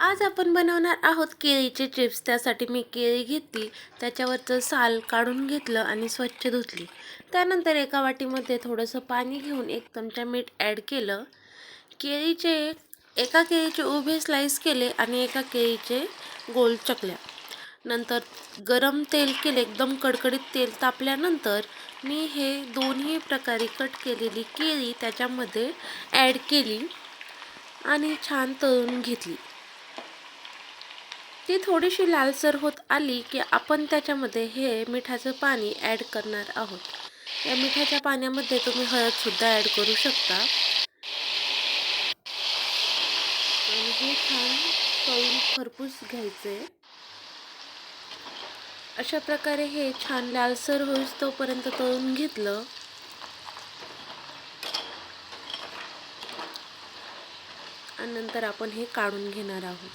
आज आपण बनवणार आहोत केळीचे चिप्स. त्यासाठी मी केळी घेतली. त्याच्यावरचं साल काढून घेतलं आणि स्वच्छ धुतली. त्यानंतर एका वाटीमध्ये थोडंसं पाणी घेऊन एक चमचा मीठ ॲड केलं. केळीचे एका केळीचे उभे स्लाईस केले आणि एका केळीचे गोल चकल्या. नंतर गरम तेल केले. एकदम कडकडीत तेल तापल्यानंतर मी हे दोन्ही प्रकारे कट केलेली केळी त्याच्यामध्ये ॲड केली आणि छान तळून घेतली. ती थोडीशी लालसर होत आली की आपण त्याच्यामध्ये हे मिठाचं पाणी ॲड करणार आहोत. या मिठाच्या पाण्यामध्ये तुम्ही हळदसुद्धा ॲड करू शकता. आणि हे छान तळून खरपूस घ्यायचे. अशा प्रकारे हे छान लालसर होईस तोपर्यंत तळून घेतलं. आणि नंतर आपण हे काढून घेणार आहोत.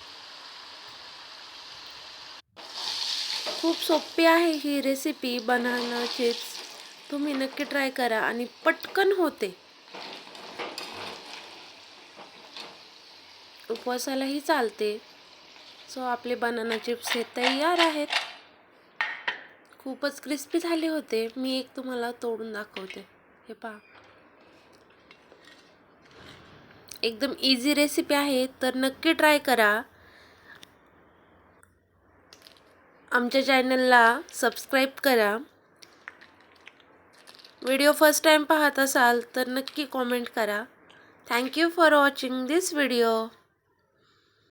खूप सोपी आहे ही रेसिपी बनाना चिप्स तुम्ही नक्की ट्राय करा आणि पटकन होते. उपवासालाही चालते. सो आपले बनाना चिप्स हे तयार आहेत. खूपच क्रिस्पी झाले होते. मी एक तुम्हाला तोडून दाखवते. हे पहा. एकदम इझी रेसिपी आहे तर नक्की ट्राय करा. आमच्या चॅनलला सबस्क्राईब करा. व्हिडिओ फर्स्ट टाईम पाहत असाल तर नक्की कॉमेंट करा. Thank you for watching this video.